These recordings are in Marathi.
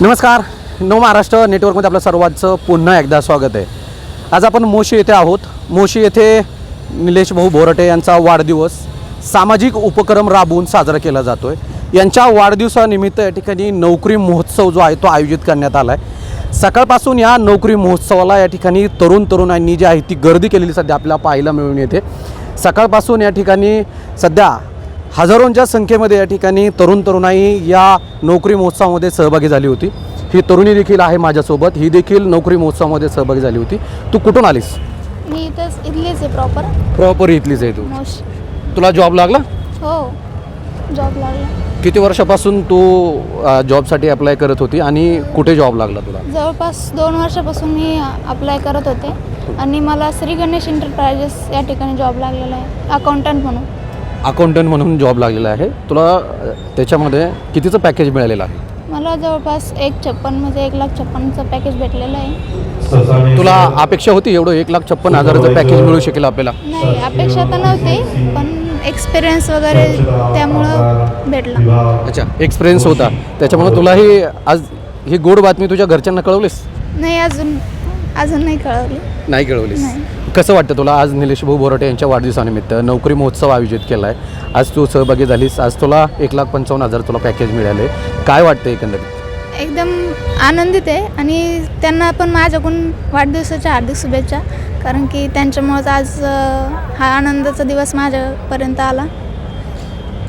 नमस्कार. नव महाराष्ट्र नेटवर्कमध्ये आपलं सर्वांचं पुन्हा एकदा स्वागत आहे. आज आपण मोशी येथे आहोत. मोशी येथे निलेश भाऊ बोरटे यांचा वाढदिवस सामाजिक उपक्रम राबवून साजरा केला जातो आहे यांच्या वाढदिवसानिमित्त या ठिकाणी नोकरी महोत्सव जो आहे तो आयोजित करण्यात आला आहे सकाळपासून या नोकरी महोत्सवाला या ठिकाणी तरुण तरुणांनी जी आहे ती गर्दी केलेली सध्या आपल्याला पाहायला मिळून येते. सकाळपासून या ठिकाणी सध्या हजारोंच्या संख्येमध्ये या ठिकाणी तरुण तरुणाई या नोकरी महोत्सवामध्ये सहभागी झाली होती. ही तरुणी देखील आहे माझ्यासोबत. ही देखील नोकरी महोत्सवामध्ये सहभागी झाली होती. तू कुठून आलीस? मी इथंच इथलीच आहे प्रॉपर प्रॉपर इथलीच आहे तू. तुला जॉब लागला? हो जॉब लागला. किती वर्षापासून तू जॉबसाठी अप्लाय करत होती आणि कुठे जॉब लागला तुला? जवळपास दोन वर्षापासून मी अप्लाय करत होते. आणि मला श्री गणेश एंटरप्राइजेस या ठिकाणी जॉब लागलेला आहे. अकाउंटंट म्हणून. अकाउंटंट म्हणून जॉब लागलेला आहे. तुला त्याच्यामध्ये कितीचं पॅकेज मिळालेलं आहे? मला जवळपास एक छप्पन म्हणजे एक लाख छप्पनचं पॅकेज भेटलेलं आहे. तुला अपेक्षा होती एवढं एक लाख छप्पन हजाराचं पॅकेज मिळू शकेल आपल्याला? नाही अपेक्षा तर नव्हती पण एक्सपिरियन्स वगैरे त्यामुळं भेटला. अच्छा एक्सपिरियन्स होता. त्याच्यामुळे तुलाही आज ही गोड बातमी तुझ्या घरच्यांना कळवलीस? नाही अजून अजून नाही कळवली. नाही कळवलीस. नाही. कसं वाटतं तुला? आज निलेश भाऊ बोराटे यांच्या वाढदिवसानिमित्त नोकरी महोत्सव आयोजित केला आहे आज तू सहभागी झालीस. आज तुला एक लाख पंचावन्न हजार तुला पॅकेज मिळाले. काय वाटतं एकंदरीत? एकदम आनंदित आहे आणि त्यांना पण माझ्याकडून वाढदिवसाच्या हार्दिक शुभेच्छा. कारण की त्यांच्यामुळंच आज अं, हा आनंदाचा दिवस माझ्यापर्यंत आला.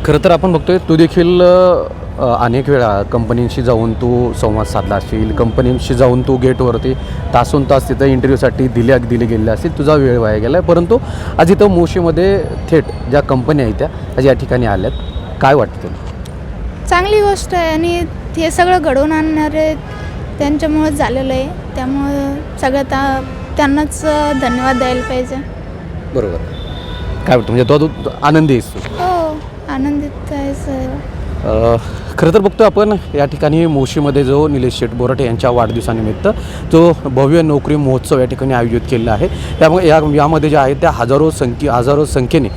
खरं तर आपण बघतोय तू देखील अ, अनेक वेळा कंपनीशी जाऊन तू संवाद साधला असशील कंपनीशी जाऊन तू गेटवरती तासून तास तिथं इंटरव्ह्यूसाठी दिल्या दिले गेले असतील तुझा वेळ वाया गेला आहे परंतु आज इथं मोशीमध्ये थेट ज्या कंपन्या आहेत त्या आज या ठिकाणी आल्यात. काय वाटतं तुला? चांगली गोष्ट आहे आणि हे सगळं घडवून आणणारे त्यांच्यामुळंच झालेलं आहे. त्यामुळं सगळ्यात त्या त्यांनाच धन्यवाद द्यायला पाहिजे. बरोबर. काय वाटतं? म्हणजे तो आनंदी आहेस हो आनंदित आहे सर. खरं तर बघतो आपण या ठिकाणी मोशीमध्ये जो निलेश शेठ बोराटे यांच्या वाढदिवसानिमित्त जो भव्य नोकरी महोत्सव या ठिकाणी आयोजित केलेला आहे. त्यामुळे या यामध्ये ज्या आहे त्या हजारो संख्ये हजारो संख्येने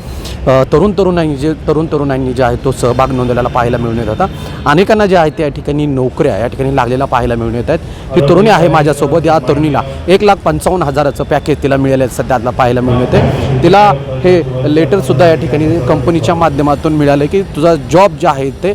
तरुण तरुणांनी जे तरुण तरुणांनी जे आहे तो सहभाग नोंदवलेला पाहायला मिळून येत होता. अनेकांना जे आहे त्या ठिकाणी नोकऱ्या या ठिकाणी लागलेल्या पाहायला मिळून येत आहेत. ही तरुणी आहे माझ्यासोबत. या तरुणीला एक लाख पंचावन्न हजाराचं पॅकेज तिला मिळालं आहे सध्या आता पाहायला मिळून येते तिला हे लेटरसुद्धा या ठिकाणी कंपनीच्या माध्यमातून मिळालं की तुझा जॉब जे आहे ते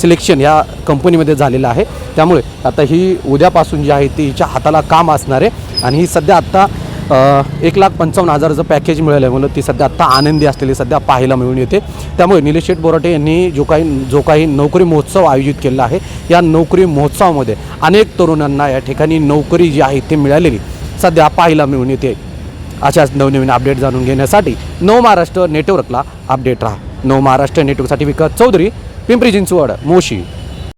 सिलेक्शन या कंपनीमध्ये झालेलं आहे. त्यामुळे आता ही उद्यापासून जी आहे ती हिच्या हाताला काम असणार आहे. आणि ही सध्या आत्ता एक लाख पंचावन्न हजाराचं पॅकेज मिळालं आहे म्हणून ती सध्या आत्ता आनंदी असलेली सध्या पाहायला मिळून येते. त्यामुळे निलेश शेठ बोराटे यांनी जो काही जो काही नोकरी महोत्सव आयोजित केलेला आहे या नोकरी महोत्सवामध्ये अनेक तरुणांना या ठिकाणी नोकरी जी आहे ती मिळालेली सध्या पाहायला मिळून येते. अशाच नवनवीन अपडेट जाणून घेण्यासाठी नव महाराष्ट्र नेटवर्कला अपडेट राहा. नव महाराष्ट्र नेटवर्कसाठी विकास चौधरी पिंपरी चिंचवड मोशी.